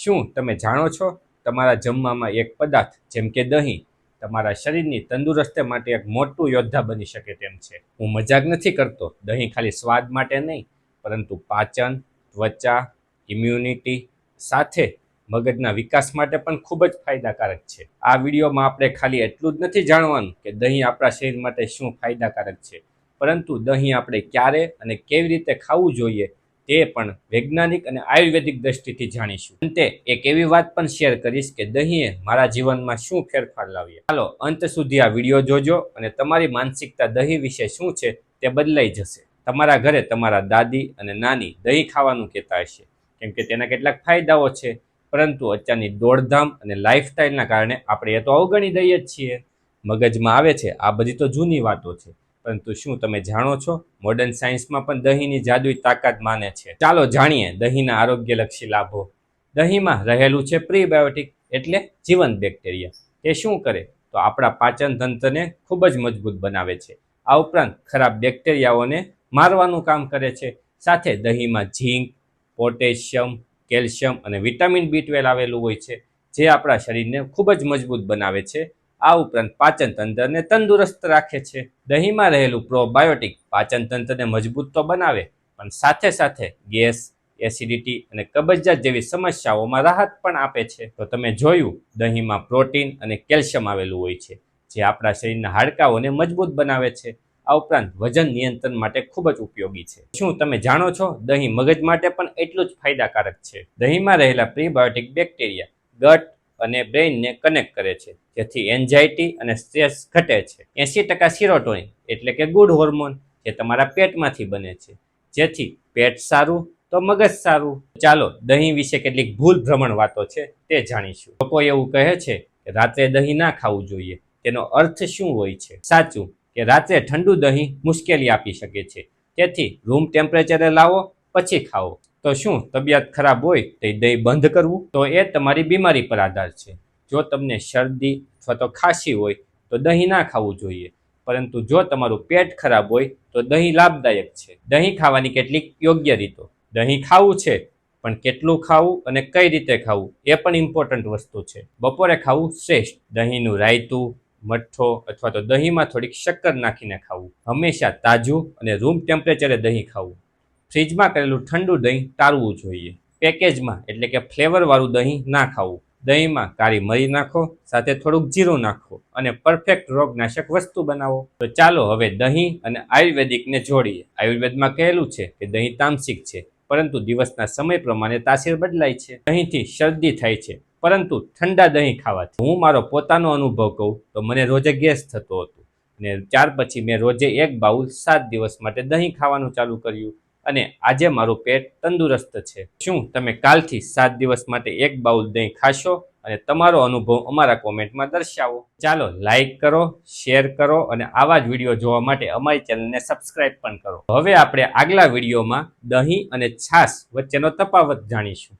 શું તમે જાણો છો? તમારા જમવામાં એક પદાર્થ, જેમ કે દહીં, તમારા શરીરની તંદુરસ્તી માટે એક મોટું યોદ્ધા બની શકે તેમ છે. હું મજાક નથી કરતો. દહીં ખાલી સ્વાદ માટે નહીં, પરંતુ પાચન, ત્વચા ઇમ્યુનિટી સાથે મગજના વિકાસ માટે પણ ખૂબ જ ફાયદાકારક છે. આ વિડીયોમાં આપણે ખાલી એટલું જ નથી જાણવાનું કે દહીં આપણા શરીર માટે શું ફાયદાકારક છે. પરંતુ દહીં આપણે ક્યારે અને કેવી રીતે ખાવું જોઈએ તે પણ વૈજ્ઞાનિક અને આયુર્વેદિક દ્રષ્ટિથી જાણીશું. અંતે એક એવી વાત પણ શેર કરીશ કે દહીંએ મારા જીવનમાં શું ફેરફાર લાવ્યો? ચાલો અંત સુધી આ વીડિયો જોજો અને તમારી માનસિકતા દહીં વિશે શું છે તે બદલાઈ જશે. તમારા ઘરે તમારા દાદી અને નાની દહીં ખાવાનું કહેતા હશે. કેમ કે તેના કેટલાક ફાયદાઓ છે, પરંતુ અત્યારની દોડધામ અને લાઇફસ્ટાઇલના કારણે આપણે એ તો અવગણી દઈએ જ છીએ. મગજમાં આવે છે, આ બધી તો જૂની વાતો છે. પરંતુ શું તમે જાણો છો? મોડર્ન સાયન્સમાં પણ દહીંની જાદુઈ તાકાત માને છે. ચાલો જાણીએ દહીંના આરોગ્યલક્ષી લાભો. દહીંમાં રહેલું છે પ્રીબાયોટિક એટલે જીવંત બેક્ટેરિયા. તે શું કરે? તો આપણા પાચન તંત્રને ખૂબ જ મજબૂત બનાવે છે. આ ઉપરાંત ખરાબ બેક્ટેરિયાઓને મારવાનું કામ કરે છે. સાથે દહીંમાં ઝીંક, પોટેશિયમ, કેલ્શિયમ અને વિટામિન બી ટ્વેલ્વ આવેલું હોય છે, જે આપણા શરીરને ખૂબ જ મજબૂત બનાવે છે. આ ઉપરાંત પાચન તંત્રને તંદુરસ્ત રાખે છે. દહીંમાં રહેલું પ્રોબાયોટિક પાચન તંત્રને મજબૂત તો બનાવે, પણ સાથે સાથે ગેસ, એસિડિટી અને કબજિયાત જેવી સમસ્યાઓમાં રાહત પણ આપે છે. તો તમે જોયું, દહીંમાં પ્રોટીન અને કેલ્શિયમ આવેલું હોય છે, જે આપણા શરીરના હાડકાઓને મજબૂત બનાવે છે. આ ઉપરાંત વજન નિયંત્રણ માટે ખૂબ જ ઉપયોગી છે. શું તમે જાણો છો, દહીં મગજ માટે પણ એટલું જ ફાયદાકારક છે? દહીંમાં રહેલા પ્રીબાયોટિક બેક્ટેરિયા, ગટ અને બ્રેઇનને કનેક્ટ કરે છે. જેથી એન્ઝાયટી અને સ્ટ્રેસ ઘટે છે. એંસી ટકા સિરોટોનિન એટલે કે ગુડ હોર્મોન જે તમારા પેટમાંથી બને છે. જેથી પેટ સારું તો મગજ સારું. ચાલો, દહીં વિશે કેટલીક ભૂલ ભ્રમણ વાતો છે તે જાણીશું. લોકો એવું કહે છે કે રાત્રે દહીં ના ખાવું જોઈએ. તેનો અર્થ શું હોય છે? સાચું કે રાત્રે ઠંડુ દહીં મુશ્કેલી આપી શકે છે. તેથી રૂમ ટેમ્પરેચરે લાવો, પછી ખાઓ. તો શું, તબિયત ખરાબ હોય તો દહીં બંધ કરવું? તો એ તમારી બીમારી પર આધાર છે. જો તમને શરદી અથવા તો ખાંસી હોય તો દહીં ના ખાવું જોઈએ. પરંતુ જો તમારું પેટ ખરાબ હોય તો દહીં લાભદાયક છે. દહીં ખાવાની કેટલીક યોગ્ય રીતો. દહીં ખાવું છે, પણ કેટલું ખાવું અને કઈ રીતે ખાવું એ પણ ઇમ્પોર્ટન્ટ વસ્તુ છે. બપોરે ખાવું શ્રેષ્ઠ. દહીંનું રાયતું, મઠ્ઠો અથવા તો દહીંમાં થોડીક શક્કર નાખીને ખાવું. હંમેશા તાજું અને રૂમ ટેમ્પરેચરે દહીં ખાવું. ફ્રીજમાં કરેલું ઠંડુ દહીં ટાળવું જોઈએ. પેકેજમાં, એટલે કે ફ્લેવરવાળું દહીં ના ખાવું. દહીંમાં કાળી મરી નાખો, સાથે થોડુંક જીરું નાખો અને પરફેક્ટ રોગનાશક વસ્તુ બનાવો. તો ચાલો હવે દહીં અને આયુર્વેદિકને જોડીએ. આયુર્વેદમાં કહેલું છે કે દહીં તામસિક છે, પરંતુ દિવસના સમય પ્રમાણે તાસીર બદલાય છે. દહીંથી શરદી થાય છે, પરંતુ ઠંડા દહીં ખાવાથી. હું મારો પોતાનો અનુભવ કહું, તો મને રોજે ગેસ થતો હતો. અને ત્યાર પછી મેં રોજે એક બાઉલ સાત દિવસ માટે દહીં ખાવાનું ચાલુ કર્યું. અને આજે મારું પેટ તંદુરસ્ત છે. શું તમે કાલથી સાત દિવસ માટે એક બાઉલ દહીં ખાશો? અને તમારો અનુભવ અમારા કોમેન્ટમાં દર્શાવો. ચાલો લાઈક કરો, શેર કરો અને આવા જ વીડિયો જોવા માટે અમારી ચેનલને સબસ્ક્રાઇબ પણ કરો. હવે આપણે આગલા વિડીયોમાં દહીં અને છાશ વચ્ચેનો તફાવત જાણીશું.